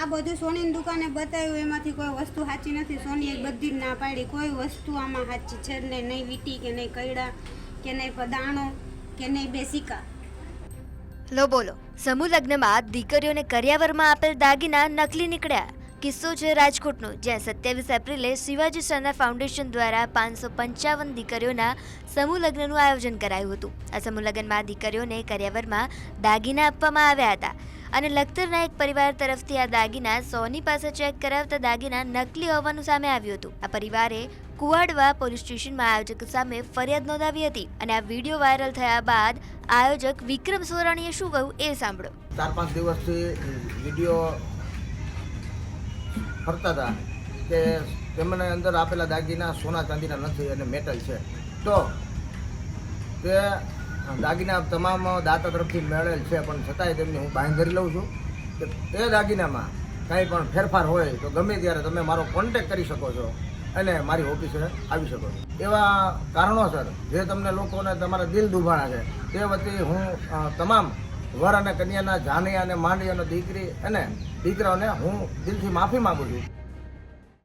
આ બધું સોનીની દુકાને બતાવ્યું, એમાંથી કોઈ વસ્તુ સાચી નથી. સોનીએ બધી જ ના પાડી. કોઈ વસ્તુ આમાં સાચી છે નહીં. નહીં વીટી કે નહીં કૈડા કે નહીં પદાણો કે નહીં બેસિકા. લો બોલો. સમૂહ લગ્નમાં દીકરીઓને કરિયાવરમાં આપેલ દાગીના નકલી નીકળ્યા. કિસ્સો છે રાજકોટનો, જ્યાં સત્યાવીસ એપ્રિલે શિવાજી સરના ફાઉન્ડેશન દ્વારા પાંચસો પંચાવન દીકરીઓના સમૂહ લગ્નનું આયોજન કરાયું હતું. આ સમૂહ લગ્નમાં દીકરીઓને કરિયાવરમાં દાગીના આપવામાં આવ્યા હતા. અને લખતર નાયક પરિવાર તરફથી આ દાગીના સોની પાસે ચેક કરાવતા દાગીના નકલી હોવાનું સામે આવ્યું હતું. આ પરિવારે કુવાડવા પોલીસ સ્ટેશનમાં આયોજક સામે ફરિયાદ નોંધાવી હતી અને આ વીડિયો વાયરલ થયા બાદ આયોજક વિક્રમ સોરાણીએ શું કહ્યું એ સાંભળો. ચાર પાંચ દિવસથી વીડિયો ફરતા હતા કે તેમને અંદર આપેલા દાગીના સોના ચાંદીના નથી અને મેટલ છે. તો તે દાગીના તમામ દાતા તરફથી મેળેલ છે, પણ છતાંય તેમની હું બાંધરી લઉં છું કે એ દાગીનામાં કાંઈ પણ ફેરફાર હોય તો ગમે ત્યારે તમે મારો કોન્ટેક કરી શકો છો અને મારી ઓફિસે આવી શકો છો. એવા કારણોસર જે તમને લોકોને તમારા દિલ દુભાણા છે, તે વતી હું તમામ વર અને કન્યાના જાની અને માંડી અને દીકરી અને દીકરાઓને હું દિલથી માફી માગું છું.